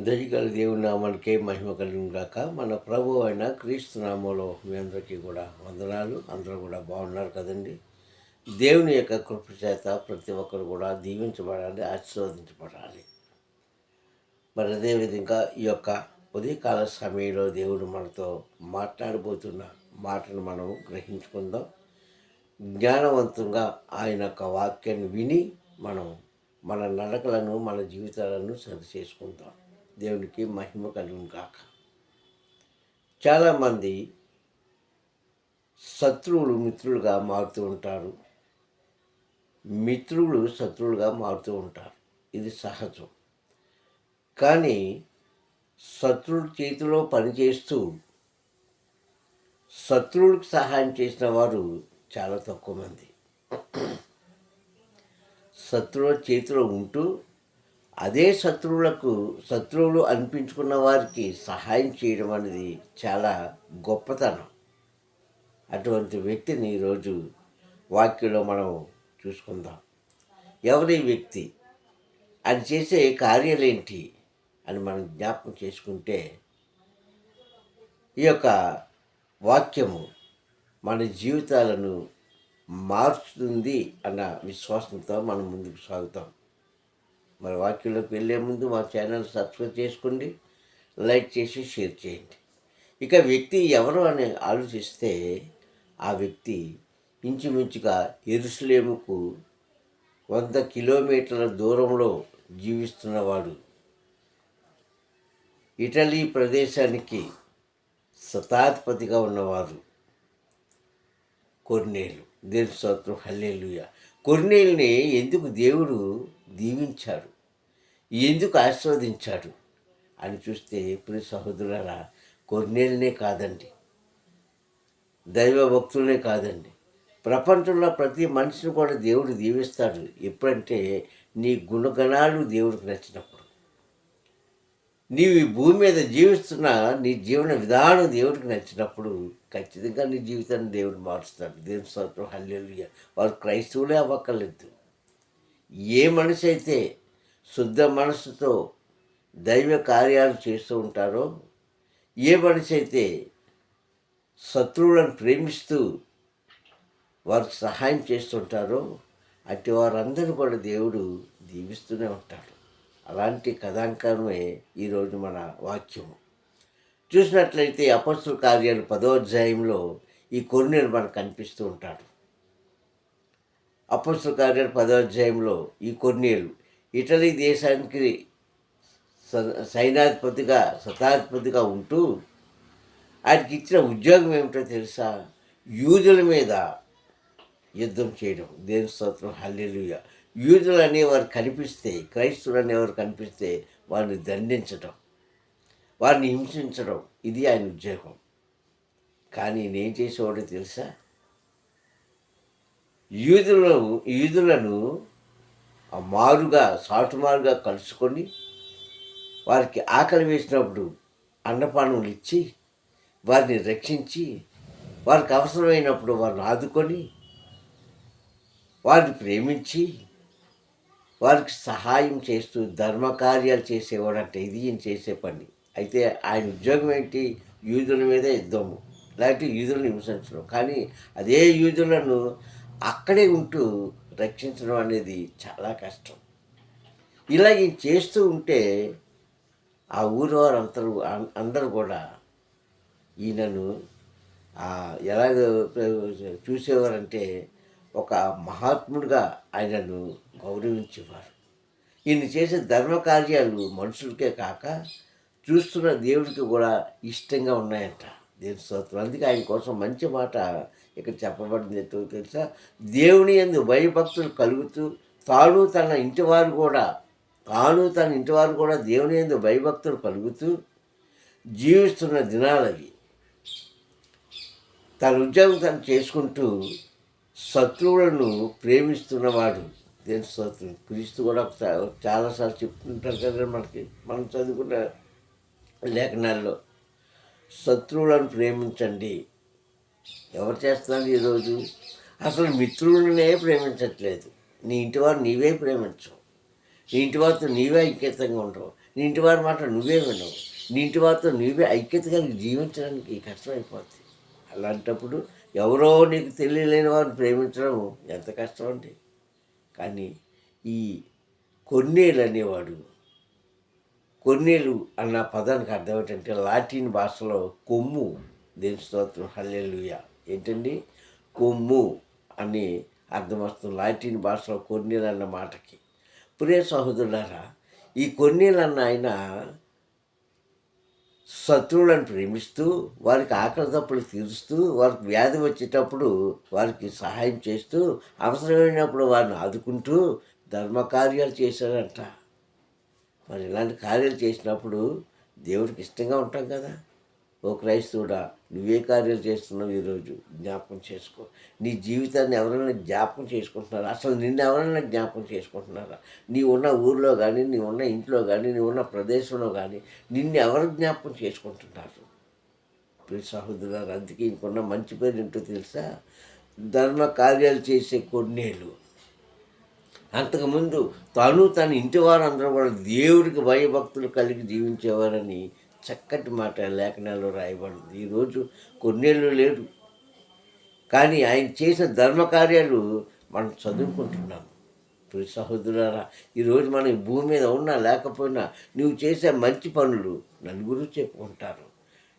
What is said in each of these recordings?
దయగల దేవుని నామానికే మహిమ కలిగిన గాక. మన ప్రభు అయిన క్రీస్తు నామంలో మీ అందరికీ కూడా వందనాలు. అందరూ కూడా బాగున్నారు కదండి. దేవుని యొక్క కృప చేత ప్రతి ఒక్కరు కూడా దీవించబడాలి ఆశీర్వదించబడాలి. మరి అదేవిధంగా ఈ యొక్క ఉదయకాల సమయంలో దేవుడు మనతో మాట్లాడబోతున్న మాటను మనం గ్రహించుకుందాం. జ్ఞానవంతంగా ఆయన యొక్క వాక్యాన్ని విని మనం మన నడకలను మన జీవితాలను సరి చేసుకుందాం. దేవునికి మహిమ కలుగును కాక చాలామంది శత్రువులు మిత్రులుగా మారుతూ ఉంటారు. మిత్రులు శత్రువులుగా మారుతూ ఉంటారు. ఇది సహజం. కానీ శత్రువుల చేతిలో పనిచేస్తూ శత్రువులకు సహాయం చేసిన వారు చాలా తక్కువ మంది. శత్రువుల చేతిలో ఉంటూ అదే శత్రువులకు శత్రువులు అనిపించుకున్న వారికి సహాయం చేయడం అనేది చాలా గొప్పతనం. అటువంటి వ్యక్తిని ఈరోజు వాక్యంలో మనం చూసుకుందాం. ఎవరి వ్యక్తి? అది చేసే కార్యాలేంటి అని మనం జ్ఞాపకం చేసుకుంటే ఈ యొక్క వాక్యము మన జీవితాలను మార్చుతుంది అన్న విశ్వాసంతో మనం ముందుకు సాగుతాం. మరి వాక్యంలోకి వెళ్ళే ముందు మా ఛానల్ సబ్స్క్రైబ్ చేసుకోండి లైక్ చేసి షేర్ చేయండి. ఇక వ్యక్తి ఎవరు అని ఆలోచిస్తే ఆ వ్యక్తి ఇంచుమించుగా ఎరుసలేముకు వంద కిలోమీటర్ల దూరంలో జీవిస్తున్నవాడు. ఇటలీ ప్రదేశానికి శతాధిపతిగా ఉన్నవారు కొన్నేళ్ళు దేవుని స్తోత్రం? హల్లేలుయ. కొర్నేల్ని ఎందుకు దేవుడు దీవించాడు. ఎందుకు ఆస్వాదించాడు అని చూస్తే ప్రియ సహోదరులరా కొర్నేలనే కాదండి. దైవ భక్తులనే కాదండి. ప్రపంచంలో ప్రతి మనిషిని కూడా దేవుడు దీవిస్తాడు. ఎప్పుడంటే నీ గుణగణాలు దేవుడికి నచ్చినప్పుడు. నీవు ఈ భూమి మీద జీవిస్తున్న నీ జీవన విధానం దేవుడికి నచ్చినప్పుడు ఖచ్చితంగా నీ జీవితాన్ని దేవుడు మారుస్తాడు. దేవుని సంవత్సరం హల్లెలూయ. వారు క్రైస్తవులే అవ్వక్కర్లేదు. ఏ మనిషి అయితే శుద్ధ మనసుతో దైవ కార్యాలు చేస్తూ ఉంటారో ఏ మనిషి అయితే శత్రువులను ప్రేమిస్తూ వారికి సహాయం చేస్తుంటారో అట్టి వారందరూ కూడా దేవుడు దీవిస్తూనే ఉంటాడు. అలాంటి కథాంకరమే ఈరోజు మన వాక్యము. చూసినట్లయితే అపస్సు కార్యాలు పదో అధ్యాయంలో ఈ కొన్నేరు మనకు కనిపిస్తూ ఉంటాడు. అపస్తుల కార్యాలు పదో అధ్యాయంలో ఈ కొన్నేలు ఇటలీ దేశానికి స- సైనాధిపతిగా శతాధిపతిగా ఉంటూ ఆయనకి ఇచ్చిన ఉద్యోగం ఏమిటో తెలుసా? యూదుల మీద యుద్ధం చేయడం. దేని స్తోత్రం. హల్లెలుయ. యూదులు అనేవారు కనిపిస్తే క్రైస్తువులు అనేవారు కనిపిస్తే వారిని దండించడం వారిని హింసించడం ఇది ఆయన ఉద్యోగం. కానీ నేను చేసేవాడో తెలుసా? యూదులను యూదులను మారుగా సాటుమారుగా కలుసుకొని వారికి ఆకలి వేసినప్పుడు అన్నపానములు ఇచ్చి వారిని రక్షించి వారికి అవసరమైనప్పుడు వారిని ఆదుకొని వారిని ప్రేమించి వారికి సహాయం చేస్తూ ధర్మకార్యాలు చేసేవాడంటే ఇది ఈయన చేసే పని. అయితే ఆయన ఉద్యోగం ఏంటి? యూదుల మీద యుద్ధము. లేకపోతే యూదులను హింసించడం. కానీ అదే యూదులను అక్కడే ఉంటూ రక్షించడం అనేది చాలా కష్టం. ఇలా ఈయన చేస్తూ ఉంటే ఆ ఊరు వారందరూ అందరూ కూడా ఈయనను ఆ, ఎలాగ చూసేవారంటే ఒక మహాత్ముడిగా ఆయనను గౌరవించేవారు. ఈయన చేసే ధర్మ కార్యాలు మనుషులకే కాక చూస్తున్న దేవుడికి కూడా ఇష్టంగా ఉన్నాయంట. దేవుని స్తోత్రం అందుకే ఆయన కోసం మంచి మాట ఇక్కడ చెప్పబడింది ఏంటో తెలుసా? దేవుని ఎందు భయభక్తులు కలుగుతూ తాను తన ఇంటివారు కూడా తాను తన ఇంటివారు కూడా దేవుని ఎందు భయభక్తులు కలుగుతూ జీవిస్తున్న దినాలవి తన ఉద్యోగం తను చేసుకుంటూ శత్రువులను ప్రేమిస్తున్నవాడు. దేని స్తోత్రం క్రీస్తు కూడా ఒకసారి చాలాసార్లు చెప్తుంటారు కదా మనకి మనం చదువుకున్న లేఖనాల్లో. శత్రువులను ప్రేమించండి. ఎవరు చేస్తున్నారు ఈరోజు అసలు మిత్రులనే ప్రేమించట్లేదు. నీ ఇంటి వారు నీవే ప్రేమించవు నీ ఇంటి వారితో నీవే ఐక్యతంగా ఉండవు. నీ ఇంటి వారి మాట నువ్వే వినవు. నీ ఇంటి వారితో నువ్వే ఐక్యత కలిగి జీవించడానికి కష్టమైపోద్ది. అలాంటప్పుడు ఎవరో నీకు తెలియలేని వారిని ప్రేమించడం ఎంత కష్టం అండి కానీ ఈ కొన్నేలు అనేవాడు కొన్నేలు అన్న పదానికి అర్థం ఏంటంటే లాటిన్ భాషలో కొమ్ము దేని స్తోత్రం? హల్లెలూయ. ఏంటండి? కొమ్ము అని అర్థం వస్తుంది లాటిన్ భాషలో కొన్నేలు అన్న మాటకి. ప్రియ సహోదరులారా ఈ కొన్నేలు అన్న ఆయన శత్రువులను ప్రేమిస్తూ వారికి ఆకలి తప్పులు తీరుస్తూ వారికి వ్యాధి వచ్చేటప్పుడు వారికి సహాయం చేస్తూ అవసరమైనప్పుడు వారిని ఆదుకుంటూ ధర్మకార్యాలు చేశారంట మరి ఇలాంటి కార్యాలు చేసినప్పుడు దేవుడికి ఇష్టంగా ఉంటాం కదా. ఓ క్రైస్తవుడా నువ్వే కార్యాలు చేస్తున్నావు ఈరోజు. జ్ఞాపకం చేసుకో. నీ జీవితాన్ని ఎవరైనా జ్ఞాపకం చేసుకుంటున్నారా? అసలు నిన్ను ఎవరైనా జ్ఞాపకం చేసుకుంటున్నారా? నీ ఉన్న ఊర్లో కానీ నీ ఉన్న ఇంట్లో కానీ నీ ఉన్న ప్రదేశంలో కానీ నిన్ను ఎవరు జ్ఞాపకం చేసుకుంటున్నారు? ప్రియ సహోదరులారు అందుకే ఇంకొన్న మంచి పేరు ఏంటో తెలుసా? ధర్మ కార్యాలు చేసే కొన్నేళ్ళు. అంతకుముందు తను తన ఇంటి వారందరూ కూడా దేవుడికి భయభక్తులు కలిగి జీవించేవారని చక్కటి మాట లేఖనాల్లో రాయబడింది. ఈరోజు కొన్నేళ్ళు లేదు. కానీ ఆయన చేసిన ధర్మకార్యాలు మనం చదువుకుంటున్నాం. ప్రియ సహోదరులారా ఈరోజు మనం భూమి మీద ఉన్నా లేకపోయినా నువ్వు చేసే మంచి పనులు నలుగురు చెప్పుకుంటారు.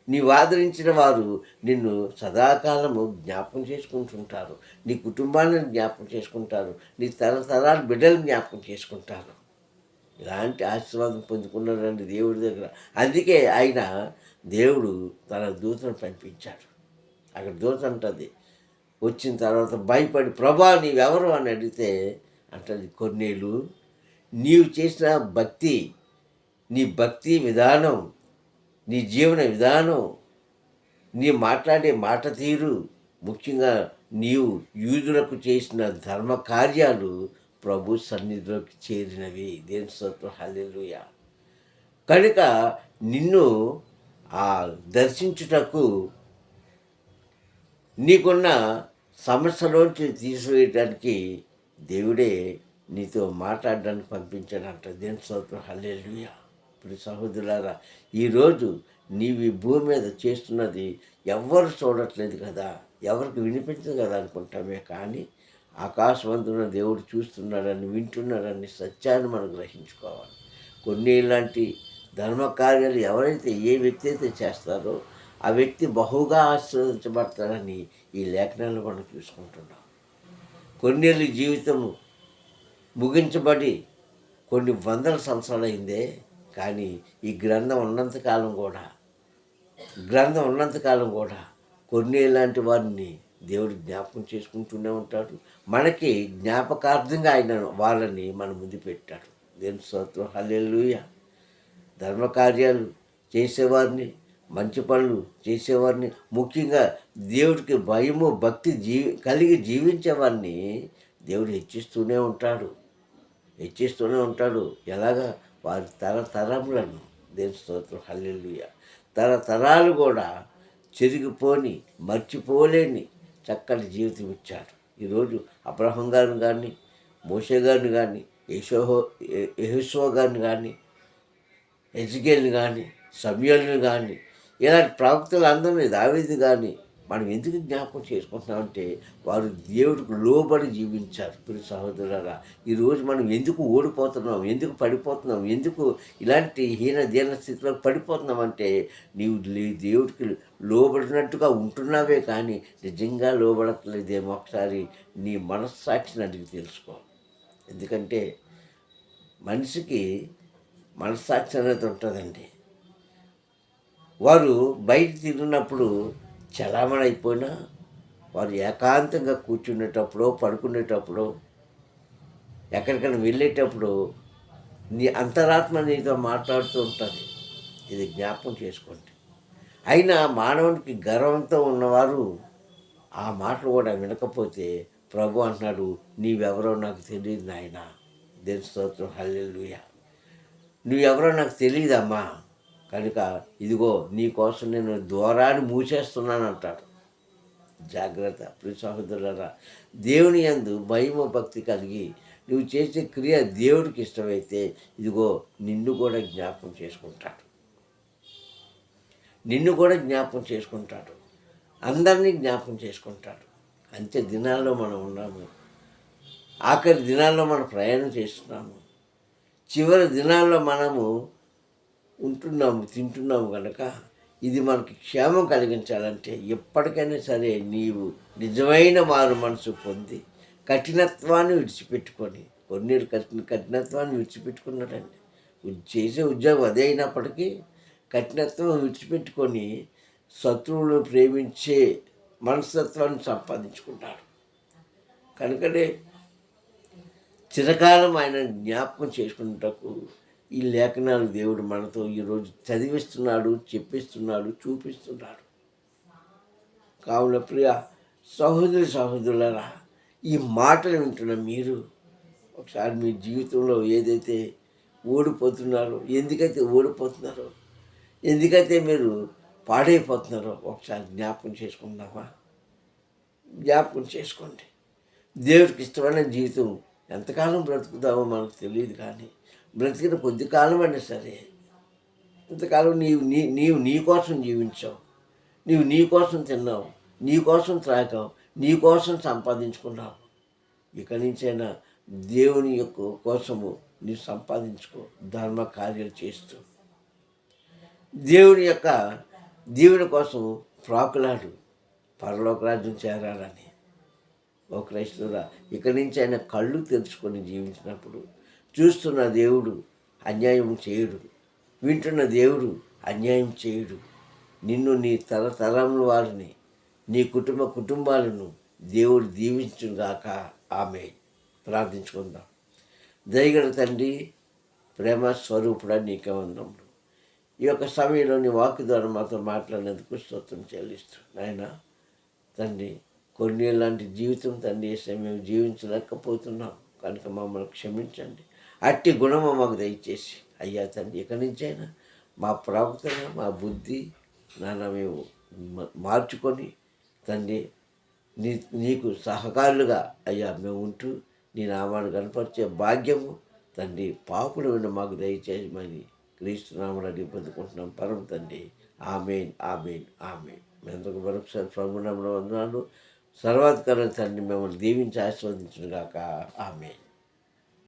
నీవు ఆదరించిన వారు నిన్ను సదాకాలము జ్ఞాపకం చేసుకుంటుంటారు. నీ కుటుంబాన్ని జ్ఞాపకం చేసుకుంటారు. నీ తరతరాల బిడ్డలు జ్ఞాపకం చేసుకుంటారు. ఇలాంటి ఆశీర్వాదం పొందుకున్నాడండి దేవుడి దగ్గర. అందుకే ఆయన దేవుడు తన దూతను పంపించాడు. అక్కడ దూత అంటుంది వచ్చిన తర్వాత భయపడి ప్రభా నీవెవరు? అని అడిగితే అంటది కొన్నేళ్ళు నీవు చేసిన భక్తి నీ భక్తి విధానం నీ జీవన విధానం నీ మాట్లాడే మాట తీరు ముఖ్యంగా నీవు యూదులకు చేసిన ధర్మ కార్యాలు ప్రభు సన్నిధిలోకి చేరినవి. దేని సత్వ హల్లెలూయ. కనుక నిన్ను ఆ దర్శించుటకు నీకున్న సమస్యలోంచి తీసివేయడానికి దేవుడే నీతో మాట్లాడడానికి పంపించాడంట. దేని సత్వ హల్లెలూయ. ఇప్పుడు సహోదరులారా ఈరోజు నీవు ఈ భూమి మీద చేస్తున్నది ఎవ్వరు చూడట్లేదు కదా ఎవరికి వినిపించదు కదా అనుకుంటామే కానీ ఆకాశవంతున్న దేవుడు చూస్తున్నాడని వింటున్నాడని సత్యాన్ని మనం గ్రహించుకోవాలి. కొన్ని ఇలాంటి ధర్మకార్యాలు ఎవరైతే ఏ వ్యక్తి అయితే చేస్తారో ఆ వ్యక్తి బహుగా ఆశీర్వదించబడతారని ఈ లేఖనాలు మనం చూసుకుంటున్నాం. కొన్నేళ్ళు జీవితము ముగించబడి కొన్ని వందల సంవత్సరాలు అయిందే కానీ ఈ గ్రంథం ఉన్నంతకాలం కూడా గ్రంథం ఉన్నంతకాలం కూడా కొన్ని లాంటి వారిని దేవుడు జ్ఞాపకం చేసుకుంటూనే ఉంటాడు. మనకి జ్ఞాపకార్థంగా ఆయన వాళ్ళని మన ముందు పెట్టాడు. దేని స్తోత్రం. హల్లెలుయ. ధర్మకార్యాలు చేసేవారిని మంచి పనులు చేసేవారిని ముఖ్యంగా దేవుడికి భయము భక్తి జీవి కలిగి జీవించేవారిని దేవుడు హెచ్చిస్తూనే ఉంటాడు. హెచ్చిస్తూనే ఉంటాడు. ఎలాగా? వారి తరతరములను దేని స్తోత్రం హల్లెలుయ. తరతరాలు కూడా చెరిగిపోని మర్చిపోలేని చక్కటి జీవితం ఇచ్చాడు ఈరోజు అబ్రహం గారిని కానీ మోషే గారిని కానీ యశోహో యహోశో గారిని కానీ ఎజ్గేల్ని కానీ సమయాలను కానీ ఇలాంటి ప్రవక్తలు అందరినీ దావేది కానీ మనం ఎందుకు జ్ఞాపకం చేసుకుంటున్నామంటే వారు దేవుడికి లోబడి జీవించారు. ప్రియ సహోదరులారా ఈరోజు మనం ఎందుకు ఓడిపోతున్నాం? ఎందుకు పడిపోతున్నాం? ఎందుకు ఇలాంటి హీన దీన స్థితిలో పడిపోతున్నాం అంటే నీవు లే- దేవుడికి లోబడినట్టుగా ఉంటున్నావే కానీ నిజంగా లోబడట్లేదేమో ఒకసారి నీ మనస్సాక్షిని అడిగి తెలుసుకో. ఎందుకంటే మనిషికి మనస్సాక్షి అనేది ఉంటుందండి. వారు బయట తిరిగినప్పుడు చలామణి వారు ఏకాంతంగా కూర్చునేటప్పుడు పడుకునేటప్పుడు ఎక్కడికైనా వెళ్ళేటప్పుడు నీ అంతరాత్మ నీతో మాట్లాడుతూ ఉంటుంది. ఇది జ్ఞాపకం చేసుకోండి. అయినా మానవునికి గర్వంతో ఉన్నవారు ఆ మాటలు కూడా వినకపోతే ప్రభు అంటున్నాడు నీవెవరో నాకు తెలియదు నాయన. దేని స్తోత్రం. హల్లెలుయ. నువ్వెవరో నాకు తెలియదమ్మా కనుక ఇదిగో నీకోసం నేను ద్వారాన్ని మూసేస్తున్నాను అంటాడు జాగ్రత్త ప్రియ సహోదరులరా దేవుని యందు భయము భక్తి కలిగి నువ్వు చేసే క్రియ దేవుడికి ఇష్టమైతే ఇదిగో నిన్ను కూడా జ్ఞాపకం చేసుకుంటాడు. నిన్ను కూడా జ్ఞాపకం చేసుకుంటాడు. అందరినీ జ్ఞాపకం చేసుకుంటాడు. అంతే దినాల్లో మనం ఉన్నాము. ఆఖరి దినాల్లో మనం ప్రయాణం చేస్తున్నాము. చివరి దినాల్లో మనము ఉంటున్నాము తింటున్నాము కనుక ఇది మనకి క్షేమం కలిగించాలంటే ఎప్పటికైనా సరే నీవు నిజమైన మారు మనసు పొంది కఠినత్వాన్ని విడిచిపెట్టుకొని కొన్ని కఠిన కఠినత్వాన్ని విడిచిపెట్టుకున్నాడండి. చేసే ఉద్యోగం అదే అయినప్పటికీ కఠినత్వం విడిచిపెట్టుకొని శత్రువులు ప్రేమించే మనస్తత్వాన్ని సంపాదించుకుంటాడు. కనుకనే చిరకాలం ఆయన జ్ఞాపకం చేసుకున్నటకు ఈ లేఖనాలు దేవుడు మనతో ఈరోజు చదివిస్తున్నాడు చెప్పిస్తున్నాడు చూపిస్తున్నాడు. కావున ప్రియ సహోదరి సహోదరులరా ఈ మాటలు వింటున్న మీరు ఒకసారి మీ జీవితంలో ఏదైతే ఓడిపోతున్నారో ఎందుకైతే ఓడిపోతున్నారో ఎందుకైతే మీరు పాడైపోతున్నారో ఒకసారి జ్ఞాపకం చేసుకుందామా? జ్ఞాపకం చేసుకోండి. దేవుడికి ఇష్టమైన జీవితం ఎంతకాలం బ్రతుకుతామో మనకు తెలియదు కానీ బ్రతికిన కొద్ది కాలం అయినా సరే ఇంతకాలం నీవు నీ నీవు నీ కోసం జీవించావు. నీవు నీ కోసం తిన్నావు నీ కోసం త్రాగావు నీ కోసం సంపాదించుకున్నావు. ఇక నుంచైనా దేవుని యొక్క కోసము నీవు సంపాదించుకో ధర్మ కార్యాలు చేస్తూ. దేవుని యొక్క దేవుని కోసం ప్రాకులాడు పరలోక రాజ్యం చేరాలని. ఓ క్రైస్తవురా ఇక్కడి నుంచి ఆయన కళ్ళు తెరుచుకొని జీవించినప్పుడు చూస్తున్న దేవుడు అన్యాయం చేయడు. వింటున్న దేవుడు అన్యాయం చేయడు. నిన్ను నీ తరతరముల వారిని నీ కుటుంబ కుటుంబాలను దేవుడు దీవించుగాక ఆమె ప్రార్థించుకుందాం. దయగల తండ్రి ప్రేమ స్వరూపుడా నీకే వందములు ఈ యొక్క సమయంలో నీ వాక్ ద్వారా మాతో మాట్లాడినందుకు స్తోత్రం చెల్లిస్తూ నాయన తండ్రి కొన్ని లాంటి జీవితం తండ్రి వేసే మేము జీవించలేకపోతున్నాం. కనుక మమ్మల్ని క్షమించండి. అట్టి గుణము మాకు దయచేసి. అయ్యా తండ్రి ఎక్కడి నుంచైనా మా ప్రవర్తన మా బుద్ధి నాన్న మేము మార్చుకొని తండ్రి నీ నీకు సహకారులుగా అయ్యా మేము ఉంటూ నీ నామాన్ని కనపరిచే భాగ్యము తండ్రి పాపులు ఉన్న మాకు దయచేసి మరి క్రీస్తు నామని అడిగి పొందుకుంటున్నాం. పరం తండ్రి ఆమెన్ ఆమెన్ ఆమెన్. ఎంతకు మరొకసారి ప్రభునామలో వందనాలు. సర్వాధికారం తండ్రి మిమ్మల్ని దీవించి ఆశీర్వదించుగాక ఆమెన్.